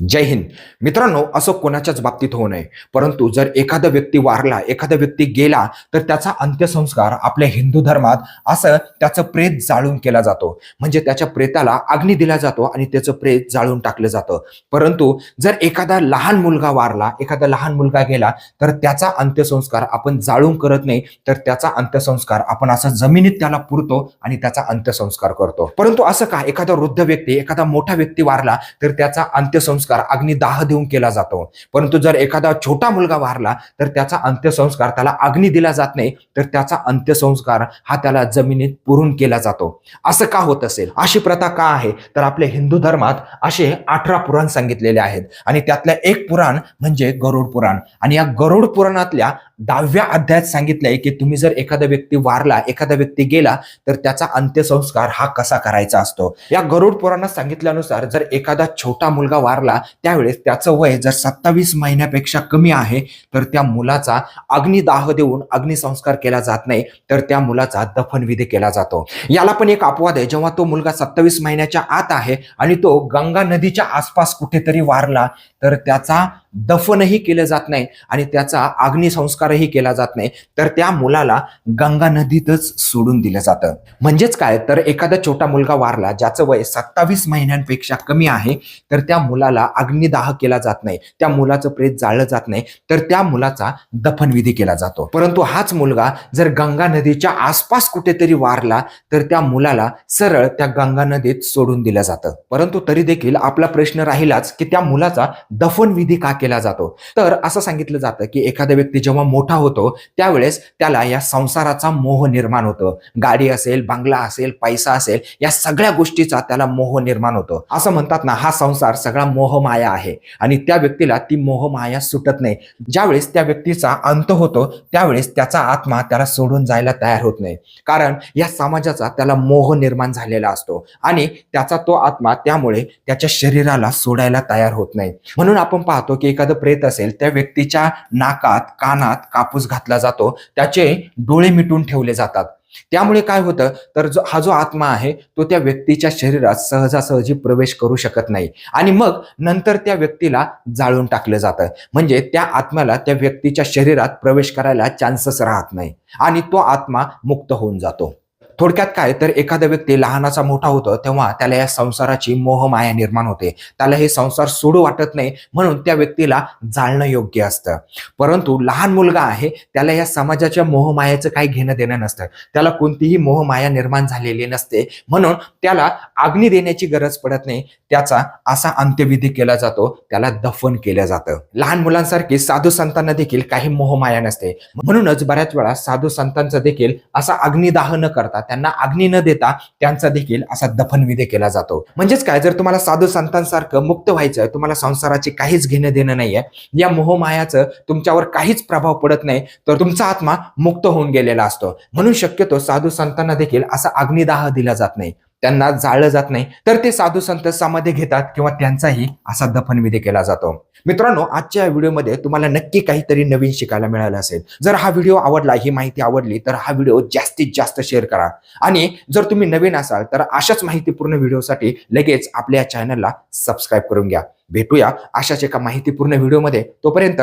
जय हिंद. मित्रांनो असं कोणाच्याच बाबतीत होऊ नये. परंतु जर एखादा व्यक्ती वारला एखादा व्यक्ती गेला तर त्याचा अंत्यसंस्कार आपल्या हिंदू धर्मात असं त्याचं प्रेत जाळून केला जातो. म्हणजे त्याच्या प्रेताला अग्नी दिला जातो आणि त्याचं प्रेत जाळून टाकलं जातं. परंतु जर एखादा लहान मुलगा वारला एखादा लहान मुलगा गेला तर त्याचा अंत्यसंस्कार आपण जाळून करत नाही तर त्याचा अंत्यसंस्कार आपण असं जमिनीत त्याला पुरतो आणि त्याचा अंत्यसंस्कार करतो. परंतु असं का एखादा वृद्ध व्यक्ती एखादा मोठा व्यक्ती वारला तर त्याचा अंत्यसंस्कार अग्निदाह देऊन केला जातो. परंतु जर एखादा छोटा मुलगा वारला तर त्याचा अंत्यसंस्कार त्याला अग्नी दिला जात नाही तर त्याचा अंत्यसंस्कार हा त्याला जमिनीत पुरून केला जातो. असं का होत असेल? अशी प्रथा का आहे? तर आपल्या हिंदू धर्मात असे अठरा पुराण सांगितलेले आहेत. आणि त्यातलं एक पुराण म्हणजे गरुड पुराण. आणि या गरुड पुराणातल्या दहाव्या अध्यायात सांगितलंय की तुम्ही जर एखादा व्यक्ती वारला एखादा व्यक्ती गेला तर त्याचा अंत्यसंस्कार हा कसा करायचा असतो? या गरुड पुराणात सांगितल्यानुसार जर एखादा छोटा मुलगा वारला त्यावेळेस त्याचं वय जर सत्तावीस महिन्यापेक्षा कमी आहे तर त्या मुलाचा अग्निदाह देऊन अग्निसंस्कार केला जात नाही तर त्या मुलाचा दफनविधी केला जातो. याला पण एक अपवाद आहे जेव्हा तो मुलगा सत्तावीस महिन्याच्या आत आहे आणि तो गंगा नदीच्या आसपास कुठेतरी वारला तर त्याचा दफनही केलं जात नाही आणि त्याचा अग्निसंस्कारही केला जात नाही. तर त्या मुलाला गंगा नदीतच सोडून दिलं जातं. म्हणजेच काय? तर एखादा छोटा मुलगा वारला ज्याचं वय सत्तावीस महिन्यांपेक्षा कमी आहे तर त्या मुलाला अग्निदाह केला जात नाही. त्या मुलाचं प्रेत जाळलं जात नाही तर त्या मुलाचा दफनविधी केला जातो. परंतु हाच मुलगा जर गंगा नदीच्या आसपास कुठेतरी वारला तर त्या मुलाला सरळ त्या गंगा नदीत सोडून दिलं जातं. परंतु तरी देखील आपला प्रश्न राहिलाच की त्या मुलाचा दफनविधी का केला जातो. तर असं सांगितलं जातं की एखादा व्यक्ती जेव्हा मोठा होतो त्यावेळेस त्याला या संसाराचा मोह निर्माण होतो. गाडी असेल बंगला असेल पैसा असेल या सगळ्या गोष्टीचा त्याला मोह निर्माण होतो. असं म्हणतात ना हा संसार सगळा मोहमाया आहे. आणि त्या व्यक्तीला ती मोहमाया सुटत नाही. ज्यावेळेस त्या व्यक्तीचा अंत होतो त्यावेळेस त्याचा आत्मा त्याला सोडून जायला तयार होत नाही. कारण या समाजाचा त्याला मोह निर्माण झालेला असतो. आणि त्याचा तो आत्मा त्यामुळे त्याच्या शरीराला सोडायला तयार होत नाही. म्हणून आपण पाहतो की एखादं प्रेत असेल त्या व्यक्तीच्या नाकात कानात कापूस घातला जातो. त्याचे डोळे मिटून ठेवले जातात. त्यामुळे काय होतं? तर जो हा जो आत्मा आहे तो त्या व्यक्तीच्या शरीरात सहजासहजी प्रवेश करू शकत नाही. आणि मग नंतर त्या व्यक्तीला जाळून टाकलं जातं. म्हणजे त्या आत्म्याला त्या व्यक्तीच्या शरीरात प्रवेश करायला चान्सच राहत नाही. आणि तो आत्मा मुक्त होऊन जातो. थोडक्यात काय तर एखादा व्यक्ती लहानाचा मोठा होतो तेव्हा त्याला या संसाराची मोहमाया निर्माण होते. त्याला हे संसार सोडू वाटत नाही म्हणून त्या व्यक्तीला जाळणं योग्य असतं. परंतु लहान मुलगा आहे त्याला या समाजाच्या मोहमायाचं काही घेणं देणं नसतं. त्याला कोणतीही मोहमाया निर्माण झालेली नसते. म्हणून त्याला अग्नी देण्याची गरज पडत नाही. त्याचा असा अंत्यविधी केला जातो त्याला दफन केलं जातं. लहान मुलांसारखी साधू संतांना देखील काही मोहमाया नसते. म्हणूनच बऱ्याच वेळा साधू संतांचा देखील असा अग्निदाह न करता त्यांना अग्नी न देता त्यांचा देखील असा दफनविधी केला जातो. म्हणजेच काय? जर तुम्हाला साधू संतांसारखं मुक्त व्हायचं तुम्हाला संसाराचे काहीच घेणं देणं नाहीये या मोहमायाचं तुमच्यावर काहीच प्रभाव पडत नाही तर तुमचा आत्मा मुक्त होऊन गेलेला असतो. म्हणून शक्यतो साधू संतांना देखील असा अग्निदाह दिला जात नाही. त्यांना जाळलं जात नाही. तर ते साधू संत समाधी घेतात किंवा त्यांचाही असा दफनविधी केला जातो. मित्रांनो आजच्या व्हिडिओमध्ये तुम्हाला नक्की काहीतरी नवीन शिकायला मिळालं असेल. जर हा व्हिडिओ आवडला ही माहिती आवडली तर हा व्हिडिओ जास्तीत जास्त शेअर करा. आणि जर तुम्ही नवीन असाल तर अशाच माहितीपूर्ण व्हिडिओसाठी लगेच आपल्या चॅनलला सबस्क्राईब करून घ्या. भेटूया अशाच एका माहितीपूर्ण व्हिडिओमध्ये. तोपर्यंत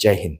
जय हिंद.